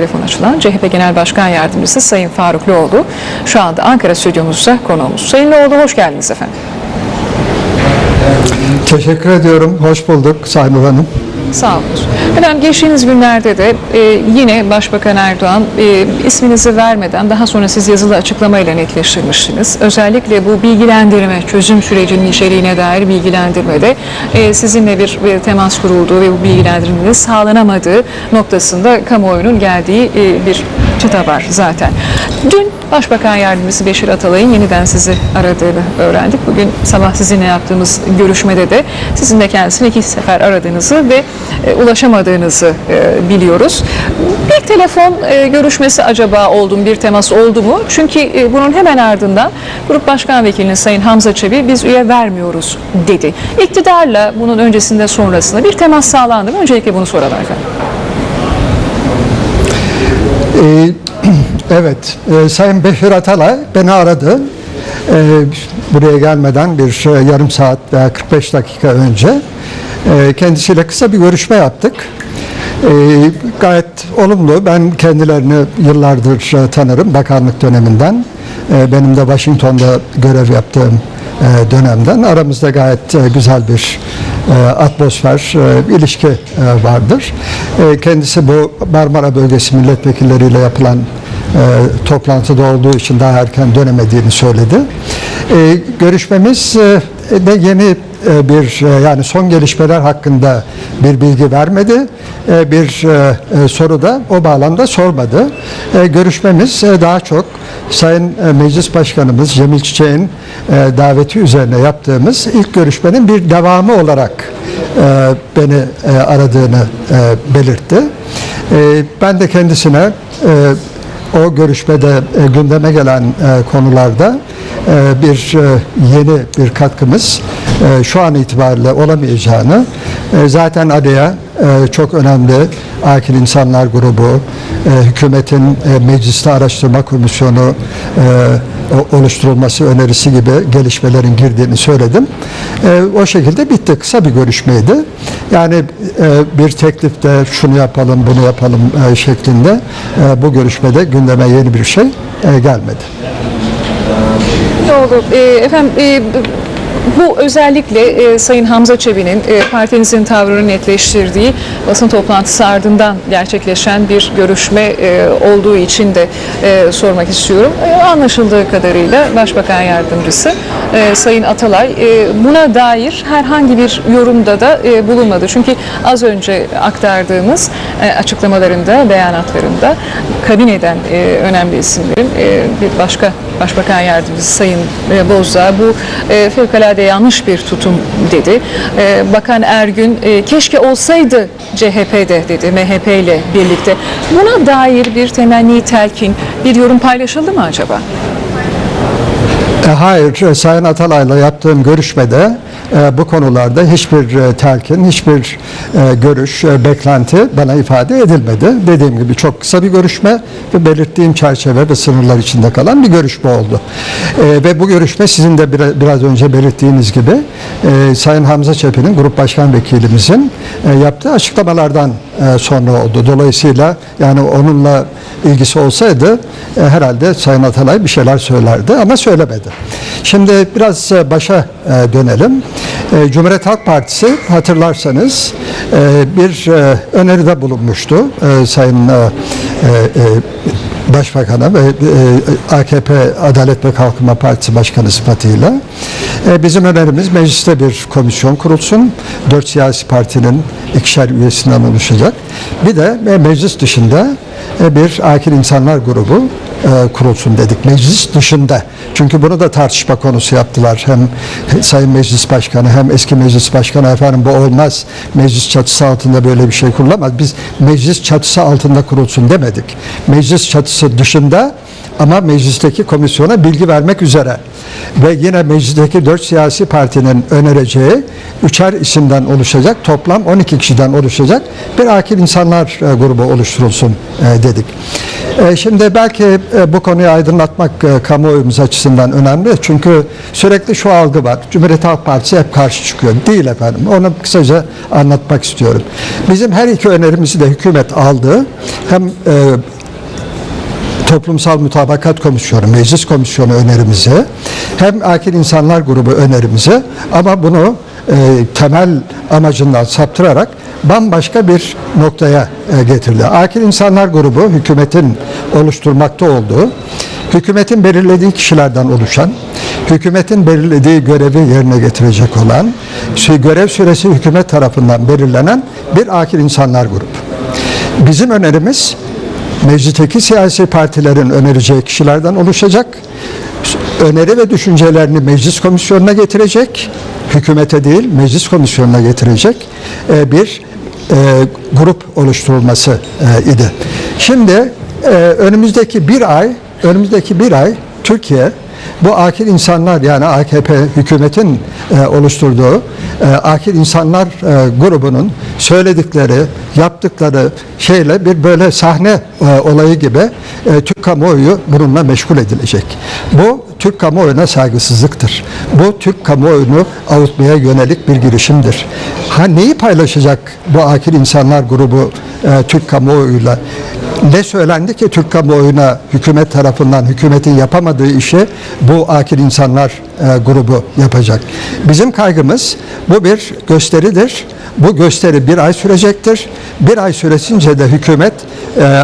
Telefon açılan CHP Genel Başkan Yardımcısı Sayın Faruk Loğlu şu anda Ankara stüdyomuzda konuğumuz. Sayın Loğlu hoş geldiniz efendim. Teşekkür ediyorum. Hoş bulduk Sayın Hanım. Sağ olun. Efendim geçtiğimiz günlerde de e, yine Başbakan Erdoğan e, isminizi vermeden daha sonra siz yazılı açıklamayla netleştirmiştiniz. Özellikle bu bilgilendirme, çözüm sürecinin içeriğine dair bilgilendirmede e, sizinle bir, bir temas kurulduğu ve bu bilgilendirmenin sağlanamadığı noktasında kamuoyunun geldiği e, bir çıta var zaten. Dün Başbakan Yardımcısı Beşir Atalay'ın yeniden sizi aradığını öğrendik. Bugün sabah sizinle yaptığımız görüşmede de sizin de kendisini iki sefer aradığınızı ve e, ulaşamadığınızı e, biliyoruz. Bir telefon e, görüşmesi acaba oldu mu, bir temas oldu mu? Çünkü e, bunun hemen ardından Grup Başkan Vekiliniz Sayın Hamza Çebi biz üye vermiyoruz dedi. İktidarla bunun öncesinde sonrasında bir temas sağlandı mı? Öncelikle bunu soralım efendim. Ee, evet, e, Sayın Beşir Atalay beni aradı. Ee, buraya gelmeden bir e, yarım saat veya 45 dakika önce e, kendisiyle kısa bir görüşme yaptık. Ee, gayet olumlu. Ben kendilerini yıllardır e, tanırım bakanlık döneminden. E, benim de Washington'da görev yaptığım e, dönemden aramızda gayet e, güzel bir e, atmosfer, e, ilişki e, vardır. E, Kendisi bu Marmara Bölgesi milletvekilleriyle yapılan e, toplantıda olduğu için daha erken dönemediğini söyledi. E, Görüşmemiz e, de yeni e, bir e, yani son gelişmeler hakkında bir bilgi vermedi. E, Bir e, e, soru da o bağlamda sormadı. E, Görüşmemiz e, daha çok Sayın e, Meclis Başkanımız Cemil Çiçek'in e, daveti üzerine yaptığımız ilk görüşmenin bir devamı olarak e, beni e, aradığını e, belirtti. E, Ben de kendisine e, o görüşmede e, gündeme gelen e, konularda e, bir e, yeni bir katkımız e, şu an itibariyle olamayacağını e, zaten araya e, çok önemli Akil İnsanlar Grubu, e, hükümetin e, mecliste araştırma komisyonu e, oluşturulması önerisi gibi gelişmelerin girdiğini söyledim. E, o şekilde bitti. Kısa bir görüşmeydi. Yani e, bir teklifte şunu yapalım, bunu yapalım e, şeklinde e, bu görüşmede gündeme yeni bir şey e, gelmedi. Doğru. Ee, efendim e, bu özellikle e, Sayın Hamza Çebi'nin e, partinizin tavrını netleştirdiği basın toplantısı ardından gerçekleşen bir görüşme e, olduğu için de e, sormak istiyorum. E, anlaşıldığı kadarıyla Başbakan Yardımcısı e, Sayın Atalay e, buna dair herhangi bir yorumda da e, bulunmadı. Çünkü az önce aktardığımız e, açıklamalarında, beyanatlarında kabineden e, önemli isimlerin e, bir başka Başbakan Yardımcısı Sayın e, Bozdağ bu e, fevkalade yanlış bir tutum dedi. E, Bakan Ergün e, keşke olsaydı CHP'de dedi MHP ile birlikte. Buna dair bir temenni telkin, bir yorum paylaşıldı mı acaba? E, Hayır, e, Sayın Atalay'la yaptığım görüşmede bu konularda hiçbir e, telkin, hiçbir e, görüş, e, beklenti bana ifade edilmedi. Dediğim gibi çok kısa bir görüşme ve belirttiğim çerçeve ve sınırlar içinde kalan bir görüşme oldu. E, Ve bu görüşme sizin de bir- biraz önce belirttiğiniz gibi Sayın Hamza Çepi'nin Grup Başkan Vekilimizin yaptığı açıklamalardan sonra oldu. Dolayısıyla yani onunla ilgisi olsaydı e, herhalde Sayın Atalay bir şeyler söylerdi ama söylemedi. Şimdi biraz e, başa e, dönelim. E, Cumhuriyet Halk Partisi hatırlarsanız e, bir e, öneride bulunmuştu e, Sayın e, e, e, Başbakan'a ve e, AKP Adalet ve Kalkınma Partisi Başkanı sıfatıyla e, bizim önerimiz mecliste bir komisyon kurulsun. Dört siyasi partinin ikişer üyesinden oluşacak. Bir de e, meclis dışında bir akil insanlar grubu e, kurulsun dedik. Meclis dışında. Çünkü bunu da tartışma konusu yaptılar. Hem Sayın Meclis Başkanı hem eski Meclis Başkanı efendim bu olmaz. Meclis çatısı altında böyle bir şey kurulamaz. Biz meclis çatısı altında kurulsun demedik. Meclis çatısı dışında ama meclisteki komisyona bilgi vermek üzere ve yine meclisteki dört siyasi partinin önereceği üçer isimden oluşacak toplam 12 kişiden oluşacak bir akil insanlar e, grubu oluşturulsun e, dedik. E, şimdi belki bu konuyu aydınlatmak kamuoyumuz açısından önemli. Çünkü sürekli şu algı var. Cumhuriyet Halk Partisi hep karşı çıkıyor. Değil efendim. Onu kısaca anlatmak istiyorum. Bizim her iki önerimizi de hükümet aldı. Hem Toplumsal Mutabakat Komisyonu, Meclis Komisyonu önerimizi hem Akil İnsanlar Grubu önerimizi ama bunu e, temel amacından saptırarak bambaşka bir noktaya e, getirdi. Akil İnsanlar Grubu hükümetin oluşturmakta olduğu, hükümetin belirlediği kişilerden oluşan, hükümetin belirlediği görevi yerine getirecek olan, şey, görev süresi hükümet tarafından belirlenen bir akil insanlar grubu. Bizim önerimiz meclisteki siyasi partilerin önereceği kişilerden oluşacak. Öneri ve düşüncelerini meclis komisyonuna getirecek. Hükümete değil, meclis komisyonuna getirecek e, bir e, grup oluşturulması e, idi. Şimdi e, önümüzdeki bir ay, önümüzdeki bir ay Türkiye bu akil insanlar yani AKP hükümetin e, oluşturduğu e, akil insanlar e, grubunun söyledikleri, yaptıkları şeyle bir böyle sahne e, olayı gibi e, Türk kamuoyu bununla meşgul edilecek. Bu Türk kamuoyuna saygısızlıktır. Bu Türk kamuoyunu avutmaya yönelik bir girişimdir. Ha neyi paylaşacak bu akil insanlar grubu e, Türk kamuoyuyla? Ne söylendi ki Türk kamuoyuna hükümet tarafından hükümetin yapamadığı işi bu akil insanlar e, grubu yapacak. Bizim kaygımız bu bir gösteridir. Bu gösteri bir ay sürecektir. Bir ay süresince de hükümet e,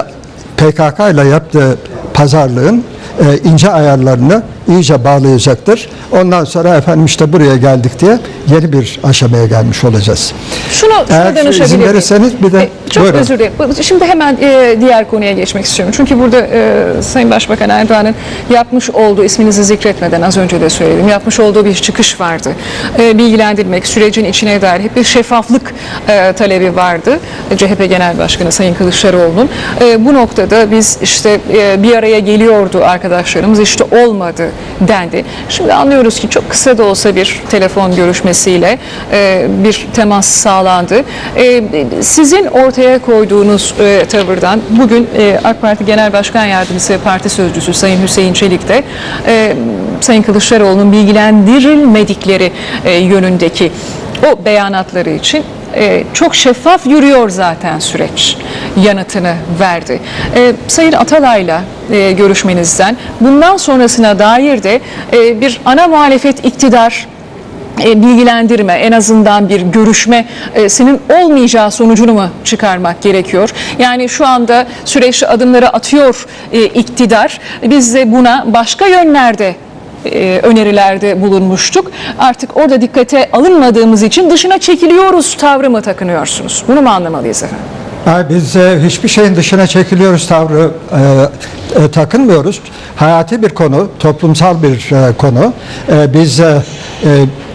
PKK ile yaptığı pazarlığın e, ince ayarlarını iyice bağlayacaktır. Ondan sonra efendim işte buraya geldik diye yeni bir aşamaya gelmiş olacağız. Şunu, Eğer danışabilir izin miyim? verirseniz bir de E, Çok buyurun. özür dilerim. Şimdi hemen e, diğer konuya geçmek istiyorum. Çünkü burada e, Sayın Başbakan Erdoğan'ın yapmış olduğu, isminizi zikretmeden az önce de söyledim, yapmış olduğu bir çıkış vardı. E, bilgilendirmek, sürecin içine dair hep bir şeffaflık e, talebi vardı. E, CHP Genel Başkanı Sayın Kılıçdaroğlu'nun. E, bu noktada biz işte e, bir araya geliyordu arkadaşlarımız, işte olmadı dendi. Şimdi anlıyoruz ki çok kısa da olsa bir telefon görüşmesiyle e, bir temas sağlandı. E, sizin ortaya koyduğunuz e, tavırdan bugün e, AK Parti Genel Başkan Yardımcısı Parti Sözcüsü Sayın Hüseyin Çelik de Sayın Kılıçdaroğlu'nun bilgilendirilmedikleri yönündeki o beyanatları için e, çok şeffaf yürüyor zaten süreç yanıtını verdi. E, Sayın Atalay'la e, görüşmenizden bundan sonrasına dair de e, bir ana muhalefet iktidar e, bilgilendirme en azından bir görüşmesinin olmayacağı sonucunu mu çıkarmak gerekiyor? Yani şu anda süreçli adımları atıyor e, iktidar. Biz de buna başka yönlerde e, önerilerde bulunmuştuk. Artık orada dikkate alınmadığımız için dışına çekiliyoruz tavrı mı takınıyorsunuz? Bunu mu anlamalıyız efendim? Ha, Biz e, hiçbir şeyin dışına çekiliyoruz tavrı e, e, takınmıyoruz. Hayati bir konu, toplumsal bir e, konu. E, biz e,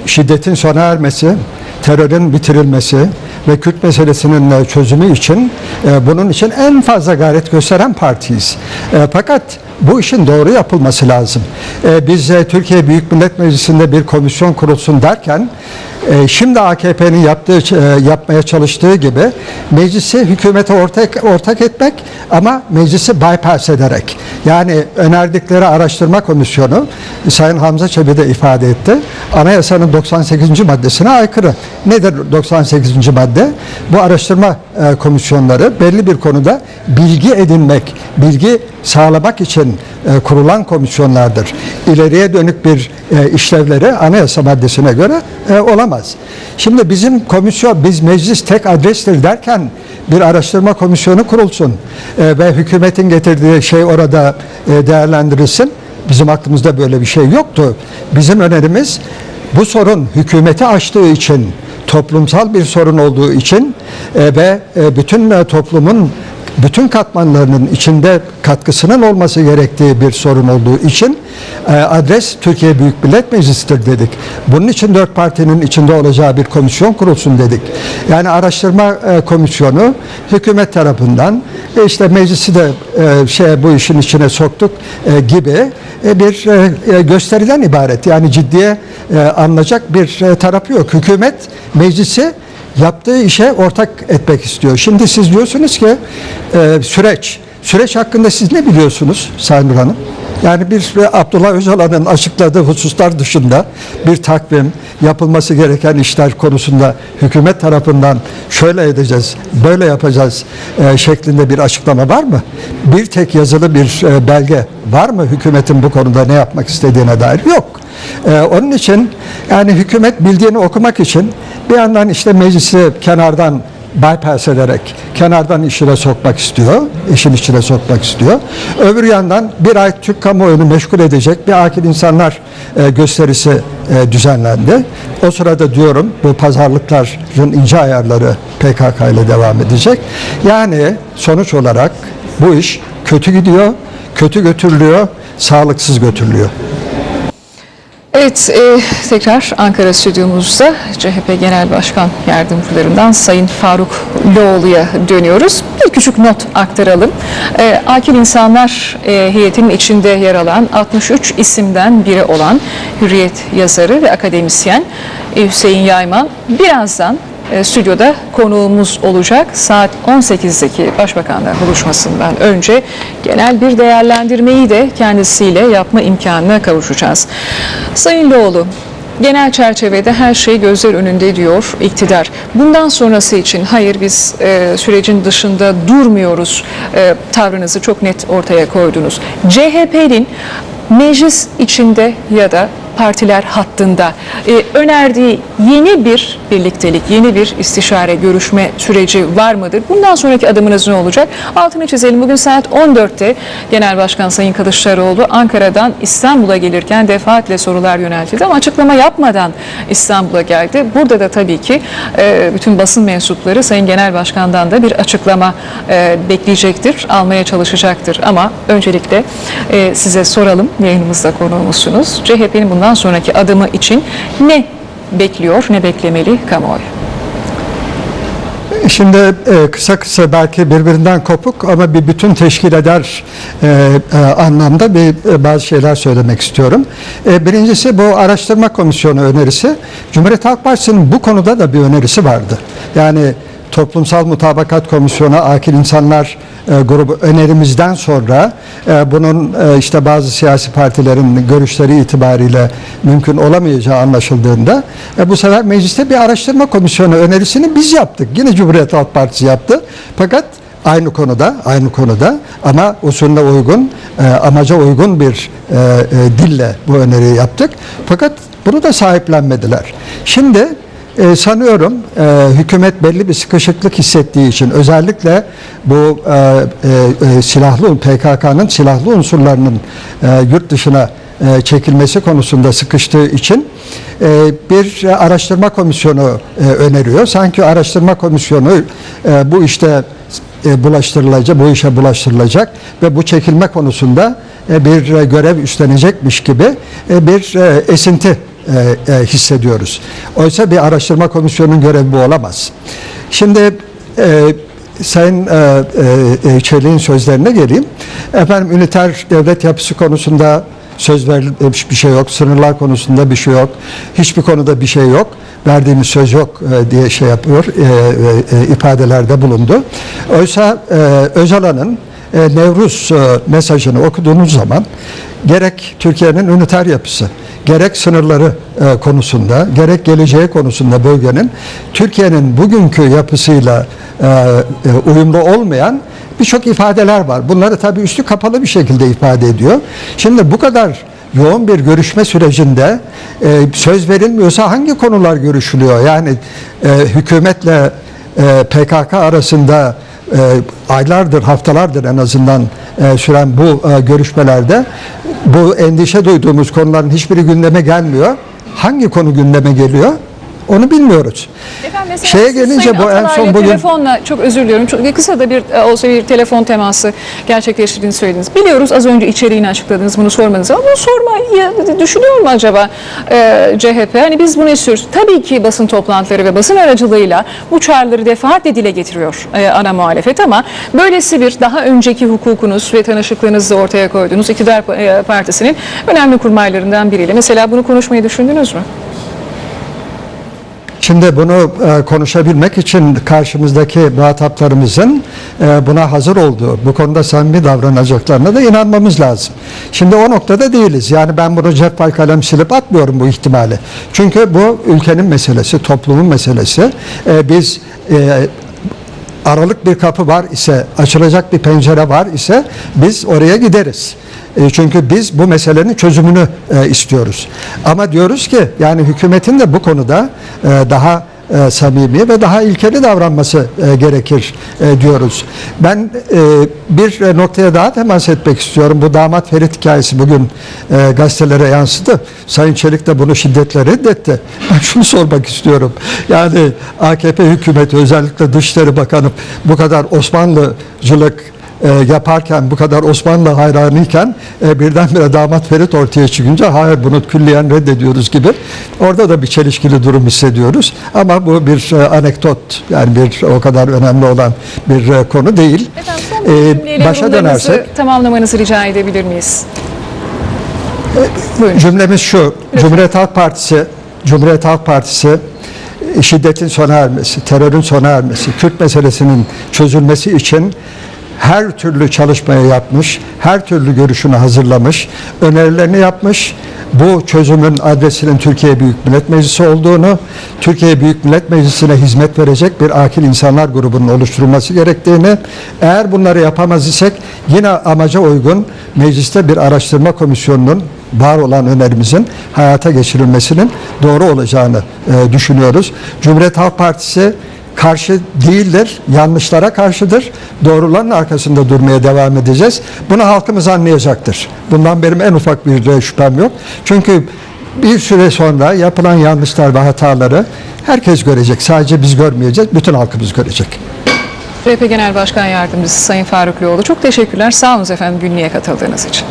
şiddetin sona ermesi, terörün bitirilmesi ve Kürt meselesinin çözümü için e, bunun için en fazla gayret gösteren partiyiz. E, fakat bu işin doğru yapılması lazım. E, biz e, Türkiye Büyük Millet Meclisi'nde bir komisyon kurulsun derken e, şimdi AKP'nin yaptığı e, yapmaya çalıştığı gibi meclisi hükümete ortak ortak etmek ama meclisi bypass ederek yani önerdikleri araştırma komisyonu Sayın Hamza Çebi de ifade etti. Anayasanın 98. maddesine aykırı. Nedir 98. madde? Bu araştırma e, komisyonları belli bir konuda bilgi edinmek, bilgi sağlamak için e, kurulan komisyonlardır. İleriye dönük bir e, işlevleri anayasa maddesine göre olamaz. Şimdi bizim komisyon, biz meclis tek adrestir derken bir araştırma komisyonu kurulsun ve hükümetin getirdiği şey orada değerlendirilsin. Bizim aklımızda böyle bir şey yoktu. Bizim önerimiz bu sorun hükümeti aştığı için toplumsal bir sorun olduğu için e, ve e, bütün e, toplumun bütün katmanlarının içinde katkısının olması gerektiği bir sorun olduğu için e, adres Türkiye Büyük Millet Meclisi'dir dedik. Bunun için dört partinin içinde olacağı bir komisyon kurulsun dedik. Yani araştırma e, komisyonu hükümet tarafından e, işte meclisi de şey bu işin içine soktuk gibi bir gösteriden ibaret. Yani ciddiye e, alınacak bir e, tarafı yok. Hükümet meclisi yaptığı işe ortak etmek istiyor. Şimdi siz diyorsunuz ki e, süreç süreç hakkında siz ne biliyorsunuz Sayın Hanım? Yani bir Abdullah Öcalan'ın açıkladığı hususlar dışında bir takvim, yapılması gereken işler konusunda hükümet tarafından şöyle edeceğiz, böyle yapacağız e, şeklinde bir açıklama var mı? Bir tek yazılı bir e, belge var mı hükümetin bu konuda ne yapmak istediğine dair? Yok. E, onun için yani hükümet bildiğini okumak için bir yandan işte meclisi kenardan bypass ederek kenardan işine sokmak istiyor, işin içine sokmak istiyor. Öbür yandan bir ay Türk kamuoyunu meşgul edecek bir akil insanlar e, gösterisi e, düzenlendi. O sırada diyorum bu pazarlıkların ince ayarları PKK ile devam edecek. Yani sonuç olarak bu iş kötü gidiyor, kötü götürülüyor, sağlıksız götürülüyor. Evet, e, tekrar Ankara stüdyomuzda CHP Genel Başkan Yardımcılarından Sayın Faruk Loğlu'ya dönüyoruz. Bir küçük not aktaralım. E, Akil İnsanlar e, heyetinin içinde yer alan 63 isimden biri olan Hürriyet yazarı ve akademisyen e, Hüseyin Yayman birazdan e, stüdyoda konuğumuz olacak. Saat 18'deki Başbakanlar buluşmasından önce genel bir değerlendirmeyi de kendisiyle yapma imkanına kavuşacağız. Sayın Loğlu, genel çerçevede her şey gözler önünde diyor iktidar. Bundan sonrası için hayır biz e, sürecin dışında durmuyoruz e, tavrınızı çok net ortaya koydunuz. CHP'nin meclis içinde ya da partiler hattında e, önerdiği yeni bir birliktelik, yeni bir istişare görüşme süreci var mıdır? Bundan sonraki adımınız ne olacak? Altını çizelim. Bugün saat 14'te Genel Başkan Sayın Kılıçdaroğlu Ankara'dan İstanbul'a gelirken defaatle sorular yöneltildi ama açıklama yapmadan İstanbul'a geldi. Burada da tabii ki e, bütün basın mensupları Sayın Genel Başkan'dan da bir açıklama e, bekleyecektir, almaya çalışacaktır. Ama öncelikle e, size soralım, yayınımızda konuğumuzsunuz. CHP'nin bundan sonraki adımı için ne bekliyor, ne beklemeli kamuoyu? Şimdi e, kısa kısa belki birbirinden kopuk ama bir bütün teşkil eder e, e, anlamda bir bazı şeyler söylemek istiyorum. Birincisi bu araştırma komisyonu önerisi. Cumhuriyet Halk Partisi'nin bu konuda da bir önerisi vardı. Yani Toplumsal Mutabakat Komisyonu Akil İnsanlar e, grubu önerimizden sonra e, bunun e, işte bazı siyasi partilerin görüşleri itibariyle mümkün olamayacağı anlaşıldığında bu sefer mecliste bir araştırma komisyonu önerisini biz yaptık. Yine Cumhuriyet Halk Partisi yaptı. Fakat aynı konuda, aynı konuda ama usulüne uygun, amaca uygun bir dille bu öneriyi yaptık. Fakat bunu da sahiplenmediler. Şimdi e, sanıyorum e, hükümet belli bir sıkışıklık hissettiği için özellikle bu e, e, e, silahlı PKK'nın silahlı unsurlarının e, yurt dışına e, çekilmesi konusunda sıkıştığı için e, bir araştırma komisyonu e, öneriyor. Sanki araştırma komisyonu e, bu işte e, bulaştırılacak, bu işe bulaştırılacak ve bu çekilme konusunda e, bir görev üstlenecekmiş gibi e, bir e, esinti e, e, hissediyoruz. Oysa bir araştırma komisyonunun görevi bu olamaz. Şimdi e, Sayın e, e, e, Çelik'in sözlerine geleyim. Efendim üniter devlet yapısı konusunda söz verilmiş bir şey yok. Sınırlar konusunda bir şey yok. Hiçbir konuda bir şey yok. Verdiğimiz söz yok e, diye şey yapıyor, e, e, e, ifadelerde bulundu. Oysa e, Öcalan'ın e, Nevruz e, mesajını okuduğunuz zaman gerek Türkiye'nin üniter yapısı, gerek sınırları e, konusunda, gerek geleceği konusunda bölgenin Türkiye'nin bugünkü yapısıyla e, e, uyumlu olmayan birçok ifadeler var. Bunları tabii üstü kapalı bir şekilde ifade ediyor. Şimdi bu kadar yoğun bir görüşme sürecinde e, söz verilmiyorsa hangi konular görüşülüyor? Yani e, hükümetle e, PKK arasında e, aylardır, haftalardır en azından e, süren bu e, görüşmelerde bu endişe duyduğumuz konuların hiçbiri gündeme gelmiyor. Hangi konu gündeme geliyor? Onu bilmiyoruz. Efendim mesela Şeye gelince bu en son bugün telefonla çok özür diliyorum. Çok kısa da bir e, olsa bir telefon teması gerçekleştirdiğini söylediniz. Biliyoruz az önce içeriğini açıkladınız bunu sormanız ama bunu sormayı düşünüyor mu acaba e, CHP? Hani biz bunu istiyoruz. Tabii ki basın toplantıları ve basın aracılığıyla bu çağrıları defaatle dile getiriyor e, ana muhalefet ama böylesi bir daha önceki hukukunuz ve tanışıklığınızı ortaya koyduğunuz iktidar e, partisinin önemli kurmaylarından biriyle. Mesela bunu konuşmayı düşündünüz mü? Şimdi bunu e, konuşabilmek için karşımızdaki muhataplarımızın e, buna hazır olduğu, bu konuda samimi davranacaklarına da inanmamız lazım. Şimdi o noktada değiliz. Yani ben bunu cephal kalem silip atmıyorum bu ihtimali. Çünkü bu ülkenin meselesi, toplumun meselesi. E, biz e, aralık bir kapı var ise, açılacak bir pencere var ise biz oraya gideriz. E, Çünkü biz bu meselenin çözümünü e, istiyoruz. Ama diyoruz ki yani hükümetin de bu konuda e, daha e, samimi ve daha ilkeli davranması e, gerekir e, diyoruz. Ben e, bir e, noktaya daha temas etmek istiyorum. Bu damat Ferit hikayesi bugün e, gazetelere yansıdı. Sayın Çelik de bunu şiddetle reddetti. Ben şunu sormak istiyorum. Yani AKP hükümeti özellikle Dışişleri Bakanı bu kadar Osmanlıcılık e, yaparken bu kadar Osmanlı hayranıyken e, birdenbire damat Ferit ortaya çıkınca hayır bunu külliyen reddediyoruz gibi orada da bir çelişkili durum hissediyoruz ama bu bir e, anekdot yani bir o kadar önemli olan bir e, konu değil. Efendim son cümleyle başa dönersek- tamamlamanızı rica edebilir miyiz? Buyurun. Cümlemiz şu. Cumhuriyet Halk Partisi Cumhuriyet Halk Partisi e, şiddetin sona ermesi, terörün sona ermesi, Kürt meselesinin çözülmesi için her türlü çalışmayı yapmış, her türlü görüşünü hazırlamış, önerilerini yapmış. Bu çözümün adresinin Türkiye Büyük Millet Meclisi olduğunu, Türkiye Büyük Millet Meclisi'ne hizmet verecek bir akil insanlar grubunun oluşturulması gerektiğini, eğer bunları yapamaz isek yine amaca uygun mecliste bir araştırma komisyonunun var olan önerimizin hayata geçirilmesinin doğru olacağını e, düşünüyoruz. Cumhuriyet Halk Partisi karşı değildir, yanlışlara karşıdır. Doğruların arkasında durmaya devam edeceğiz. Bunu halkımız anlayacaktır. Bundan benim en ufak bir şüphem yok. Çünkü bir süre sonra yapılan yanlışlar ve hataları herkes görecek. Sadece biz görmeyeceğiz, bütün halkımız görecek. CHP Genel Başkan Yardımcısı Sayın Faruk Loğlu çok teşekkürler. Sağ olun efendim günlüğe katıldığınız için.